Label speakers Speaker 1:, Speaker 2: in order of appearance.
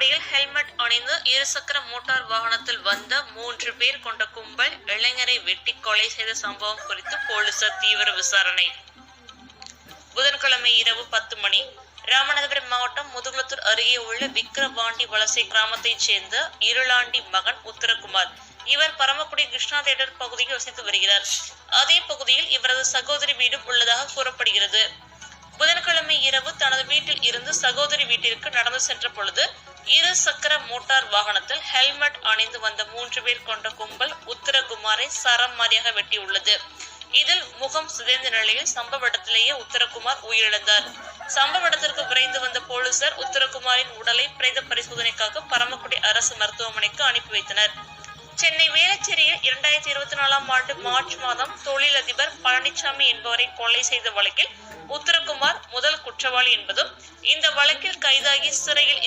Speaker 1: பரமக்குடியில் helmet அணிந்து இருசக்கர motor வாகனத்தில் வந்த மூன்று பேர் கொண்ட கும்பல் இளைஞரை வெட்டி கொலை செய்த சம்பவம் குறித்து போலீசார் தீவிர விசாரணை. புதன்கிழமை இரவு பத்து மணி. ராமநாதபுரம் மாவட்டம் முதுகுளத்தூர் அருகே உள்ள விக்கிரவாண்டி வலசை கிராமத்தைச் சேர்ந்த இருளாண்டி மகன் உத்தரகுமார். இவர் பரமக்குடி கிருஷ்ணா தேட்டர் பகுதியில் வசித்து வருகிறார். அதே பகுதியில் இவரது சகோதரி வீடும் உள்ளதாக கூறப்படுகிறது. தனது வீட்டில் இருந்து சகோதரி வீட்டிற்கு நடந்து சென்ற பொழுது இரு சக்கர மோட்டார் வாகனத்தில் ஹெல்மெட் அணிந்து வந்த மூன்று பேர் கொண்ட கும்பல் உத்தரகுமாரை சரமாரியாக வெட்டியுள்ளது. இதில் முகம் சிதைந்த நிலையில் சம்பவ இடத்திலேயே உத்தரகுமார் உயிரிழந்தார். சம்பவ இடத்திற்கு விரைந்து வந்த போலீசார் உத்தரகுமாரின் உடலை பிரேத பரிசோதனைக்காக பரமக்குடி அரசு மருத்துவமனைக்கு அனுப்பி வைத்தனர். சென்னை வேளச்சேரியில் இரண்டாயிரத்தி இருபத்தி நாலாம் ஆண்டு மார்ச் மாதம் தொழிலதிபர் பழனிசாமி என்பவரை கொலை செய்த வழக்கில் உத்தரகுமார் முதல் குற்றவாளி என்பதும் இந்த வழக்கில் கைதாகி சிறையில்